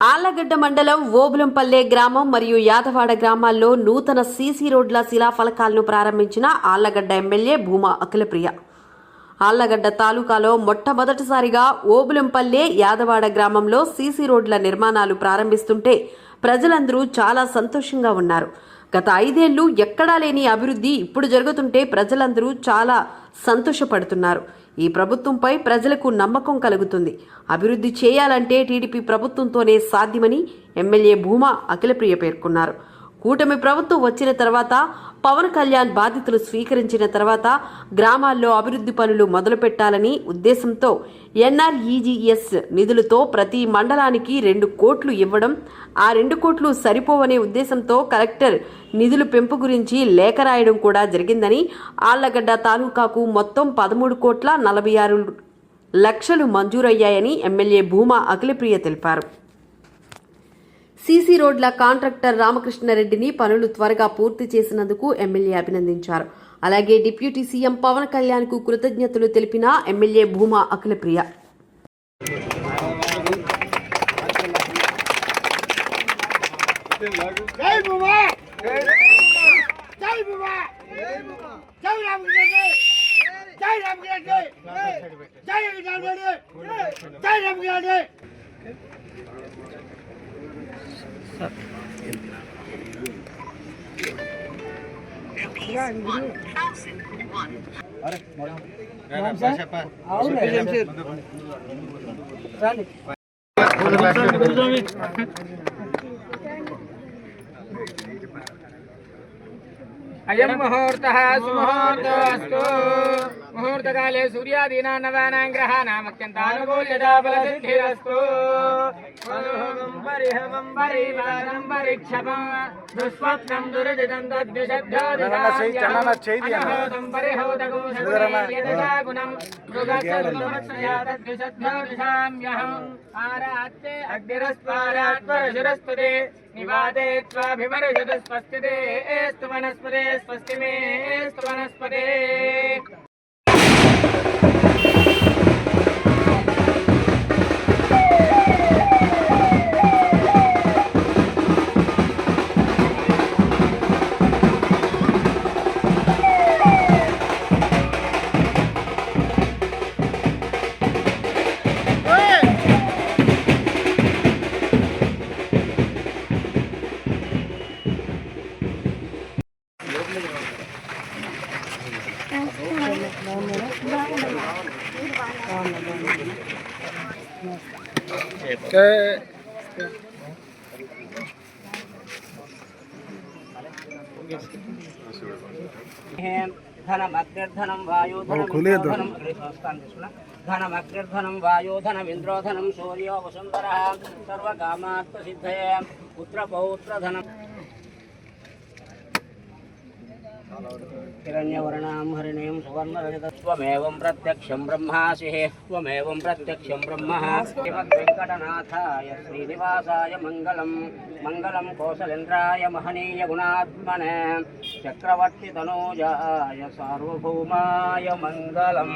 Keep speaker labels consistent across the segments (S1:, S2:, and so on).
S1: ఆళ్ళగడ్డ మండలం ఓబులంపల్లె గ్రామం మరియు యాదవాడ గ్రామాల్లో నూతన సీసీ రోడ్ల శిలాఫలకాలను ప్రారంభించిన ఆళ్ళగడ్డ ఎమ్మెల్యే భూమా అఖిలప్రియ. ఆళ్ళగడ్డ తాలూకాలో మొట్టమొదటిసారిగా ఓబులంపల్లె యాదవాడ గ్రామంలో సీసీ రోడ్ల నిర్మాణాలు ప్రారంభిస్తుంటే ప్రజలందరూ చాలా సంతోషంగా ఉన్నారు. గత ఐదేళ్ళు ఎక్కడా లేని అభివృద్ధి ఇప్పుడు జరుగుతుంటే ప్రజలందరూ చాలా సంతోషపడుతున్నారు. ఈ ప్రభుత్వంపై ప్రజలకు నమ్మకం కలుగుతుంది. అభివృద్ధి చేయాలంటే టీడీపీ ప్రభుత్వంతోనే సాధ్యమని ఎమ్మెల్యే భూమా అఖిలప్రియ పేర్కొన్నారు. కూటమి ప్రభుత్వం వచ్చిన తర్వాత పవన్ కళ్యాణ్ బాధితులు స్వీకరించిన తర్వాత గ్రామాల్లో అభివృద్ధి పనులు మొదలుపెట్టాలని ఉద్దేశంతో ఎన్ఆర్ఈజీఎస్ నిధులతో ప్రతి మండలానికి రెండు కోట్లు ఇవ్వడం ఆ రెండు కోట్లు సరిపోవనే ఉద్దేశంతో కలెక్టర్ నిధులు పెంపు గురించి లేఖ రాయడం కూడా జరిగిందని ఆళ్ళగడ్డ తాలూకాకు మొత్తం పదమూడు కోట్ల నలభై ఆరు లక్షలు మంజూరయ్యాయని ఎమ్మెల్యే భూమా అఖిలప్రియ తెలిపారు. సీసీ రోడ్ల కాంట్రాక్టర్ రామకృష్ణారెడ్డిని పనులు త్వరగా పూర్తి చేసినందుకు ఎమ్మెల్యే అభినందించారు. అలాగే డిప్యూటీ సీఎం పవన్ కళ్యాణ్కు కృతజ్ఞతలు తెలిపిన ఎమ్మెల్యే భూమా అఖిలప్రియ.
S2: జై జై భూమా జై రామకృష్ణ జై రామకృష్ణ జై రామకృష్ణ జై రామకృష్ణ
S3: అయం ముహూర్త సుముహూర్తోస్తు ముహూర్తకాలే సూర్యాదీనా నవానాం గ్రహాణం అత్యంతానుకూల్యతాఫలసిద్ధిరస్తు పరిహవం పరివాదం పరిక్షపం దుస్వప్నం దురదితం తద్విషద్ధ్యోదితం ఆరాత్తే అగ్నిరస్వారాత్పరశురస్తుతే నివాదే త్వాభిమరుషుత స్వస్తితే ఏస్తు స్వస్తి మే ఏస్తు వనస్పతే ధనమగ్నిర్ధనం వాయుధనం ధనమగ్నిర్ధనం వాయుధనమింద్రోధనం సూర్యో వసుంధర సర్వకామాత్మసిద్ధయే పుత్రపౌత్రధనం హిరణ్యవర్ణాం హరిణీం సువర్ణరజతత్వమేవం ప్రత్యక్షం బ్రహ్మాసి త్వమేవం ప్రత్యక్షం బ్రహ్మ శ్రీమద్వెంకటనాథాయ శ్రీనివాసాయ మంగళం మంగళం కోసలేంద్రాయ మహనీయ గుణాత్మనే చక్రవర్తి తనూజాయ సార్వభౌమాయ మంగళం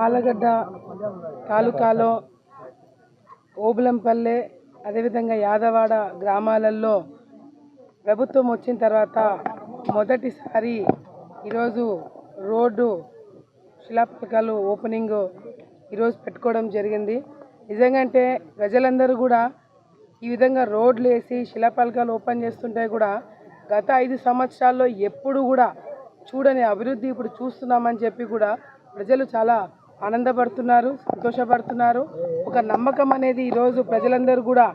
S4: ఆలగడ్డ తాలూకాలో ఓబులంపల్లె అదేవిధంగా యాదవాడ గ్రామాలలో ప్రభుత్వం వచ్చిన తర్వాత మొదటిసారి ఈరోజు రోడ్డు శిలాఫలకాలు ఓపెనింగ్ ఈరోజు పెట్టుకోవడం జరిగింది. నిజంగా అంటే ప్రజలందరూ కూడా ఈ విధంగా రోడ్లు వేసి శిలాపలకాలు ఓపెన్ చేస్తుంటే కూడా గత ఐదు సంవత్సరాల్లో ఎప్పుడు కూడా చూడని అభివృద్ధి ఇప్పుడు చూస్తున్నామని చెప్పి కూడా ప్రజలు చాలా ఆనందపడుతున్నారు సంతోషపడుతున్నారు. ఒక నమ్మకం అనేది ఈరోజు ప్రజలందరూ కూడా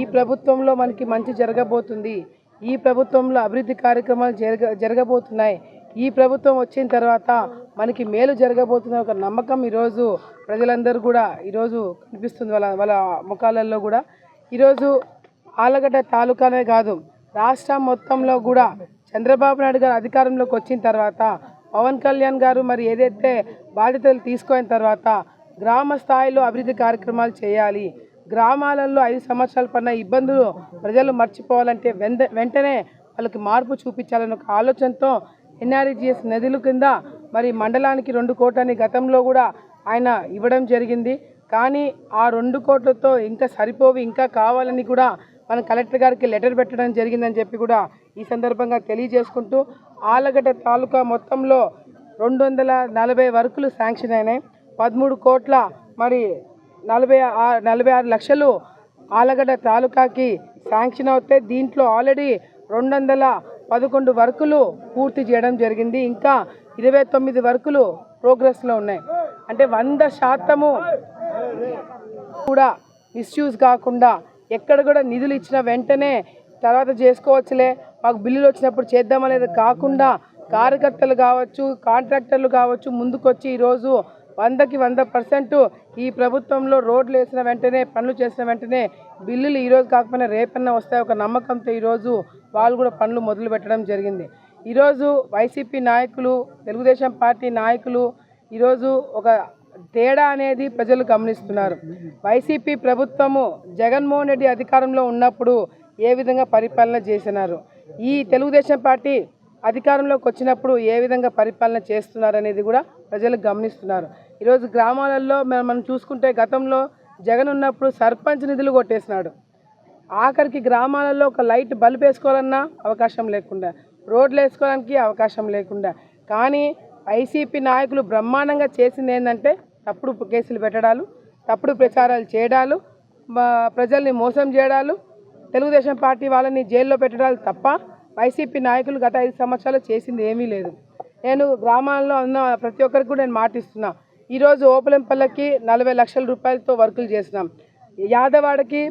S4: ఈ ప్రభుత్వంలో మనకి మంచి జరగబోతుంది. ఈ ప్రభుత్వంలో అభివృద్ధి కార్యక్రమాలు జరగ జరగబోతున్నాయి. ఈ ప్రభుత్వం వచ్చిన తర్వాత మనకి మేలు జరగబోతున్న ఒక నమ్మకం ఈరోజు ప్రజలందరూ కూడా ఈరోజు కనిపిస్తుంది వాళ్ళ వాళ్ళ ముఖాలలో కూడా. ఈరోజు ఆలగడ్డ తాలూకానే కాదు రాష్ట్రం మొత్తంలో కూడా చంద్రబాబు నాయుడు గారు అధికారంలోకి వచ్చిన తర్వాత పవన్ కళ్యాణ్ గారు మరి ఏదైతే బాధ్యతలు తీసుకున్న తర్వాత గ్రామ స్థాయిలో అభివృద్ధి కార్యక్రమాలు చేయాలి. గ్రామాలలో ఐదు సంవత్సరాల పడిన ఇబ్బందులు ప్రజలు మర్చిపోవాలంటే వెంటనే వాళ్ళకి మార్పు చూపించాలని ఒక ఆలోచనతో ఎన్ఆర్జిఎస్ నదుల కింద మరి మండలానికి రెండు కోట్లని గతంలో కూడా ఆయన ఇవ్వడం జరిగింది. కానీ ఆ రెండు కోట్లతో ఇంకా సరిపోవి ఇంకా కావాలని కూడా మన కలెక్టర్ గారికి లెటర్ పెట్టడం జరిగిందని చెప్పి కూడా ఈ సందర్భంగా తెలియజేసుకుంటూ ఆలగడ్డ తాలూకా మొత్తంలో రెండు వందల నలభై వర్కులు శాంక్షన్ అయినాయి. పదమూడు కోట్ల మరి నలభై ఆ- నలభై ఆరు లక్షలు ఆలగడ్డ తాలూకాకి శాంక్షన్ అవుతే దీంట్లో ఆల్రెడీ రెండు వందల పదకొండు వర్కులు పూర్తి చేయడం జరిగింది. ఇంకా ఇరవై తొమ్మిది వర్కులు ప్రోగ్రెస్లో ఉన్నాయి. అంటే వంద శాతము కూడా మిస్యూజ్ కాకుండా ఎక్కడ కూడా నిధులు ఇచ్చిన వెంటనే తర్వాత చేసుకోవచ్చులే. మాకు బిల్లులు వచ్చినప్పుడు చేద్దామనేది కాకుండా కార్యకర్తలు కావచ్చు కాంట్రాక్టర్లు కావచ్చు ముందుకొచ్చి ఈరోజు వందకి వంద పర్సెంట్ ఈ ప్రభుత్వంలో రోడ్లు వేసిన వెంటనే పనులు చేసిన వెంటనే బిల్లులు ఈరోజు కాకపోయినా రేపన్నా వస్తాయి ఒక నమ్మకంతో ఈరోజు వాళ్ళు కూడా పనులు మొదలు పెట్టడం జరిగింది. ఈరోజు వైసీపీ నాయకులు తెలుగుదేశం పార్టీ నాయకులు ఈరోజు ఒక తేడా అనేది ప్రజలు గమనిస్తున్నారు. వైసీపీ ప్రభుత్వము జగన్మోహన్ రెడ్డి అధికారంలో ఉన్నప్పుడు ఏ విధంగా పరిపాలన చేసినారు? ఈ తెలుగుదేశం పార్టీ అధికారంలోకి వచ్చినప్పుడు ఏ విధంగా పరిపాలన చేస్తున్నారు అనేది కూడా ప్రజలు గమనిస్తున్నారు. ఈరోజు గ్రామాలలో మనం మనం చూసుకుంటే గతంలో జగన్ ఉన్నప్పుడు సర్పంచ్ నిధులు కొట్టేసినాడు. ఆఖరికి గ్రామాలలో ఒక లైట్ బల్బ్ వేసుకోవాలన్నా అవకాశం లేకుండా రోడ్లు వేసుకోవడానికి అవకాశం లేకుండా. కానీ వైసీపీ నాయకులు బ్రహ్మాండంగా చేసింది ఏంటంటే తప్పుడు కేసులు పెట్టడాలు తప్పుడు ప్రచారాలు చేయడాలు ప్రజల్ని మోసం చేయడాలు తెలుగుదేశం పార్టీ వాళ్ళని జైల్లో పెట్టడాలు తప్ప వైసీపీ నాయకులు గత ఐదు సంవత్సరాలు చేసింది ఏమీ లేదు. నేను గ్రామాల్లో ఉన్న ప్రతి ఒక్కరికి కూడా నేను మాటిస్తున్నా. ఈరోజు ఓపెలంపల్లకి నలభై లక్షల రూపాయలతో వర్కులు చేసినాం. యాదవాడకి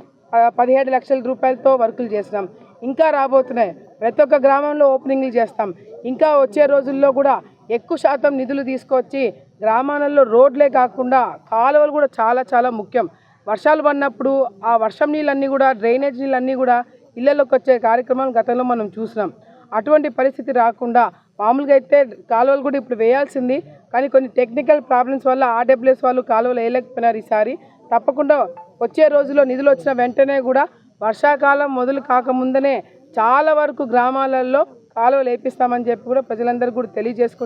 S4: పదిహేడు లక్షల రూపాయలతో వర్కులు చేసినాం. ఇంకా రాబోతున్నాయి. ప్రతి ఒక్క గ్రామంలో ఓపెనింగ్లు చేస్తాం. ఇంకా వచ్చే రోజుల్లో కూడా ఎక్కువ శాతం నిధులు తీసుకొచ్చి గ్రామాలలో రోడ్లే కాకుండా కాలువలు కూడా చాలా చాలా ముఖ్యం. వర్షాలు పడినప్పుడు ఆ వర్షం నీళ్ళన్నీ కూడా డ్రైనేజ్ నీళ్ళన్నీ కూడా ఇళ్ళలోకి వచ్చే కార్యక్రమం గతంలో మనం చూసినాం. అటువంటి పరిస్థితి రాకుండా మామూలుగా అయితే కాలువలు కూడా ఇప్పుడు వేయాల్సింది. కానీ కొన్ని టెక్నికల్ ప్రాబ్లమ్స్ వల్ల ఆర్డబ్ల్యూఎస్ వాళ్ళు కాలువలు వేయలేకపోయినారు ఈసారి. తప్పకుండా వచ్చే రోజుల్లో నిధులు వచ్చిన వెంటనే కూడా వర్షాకాలం మొదలు కాకముందనే చాలా వరకు గ్రామాలలో కాలువలు వేపిస్తామని చెప్పి కూడా ప్రజలందరూ కూడా తెలియజేసుకుంటారు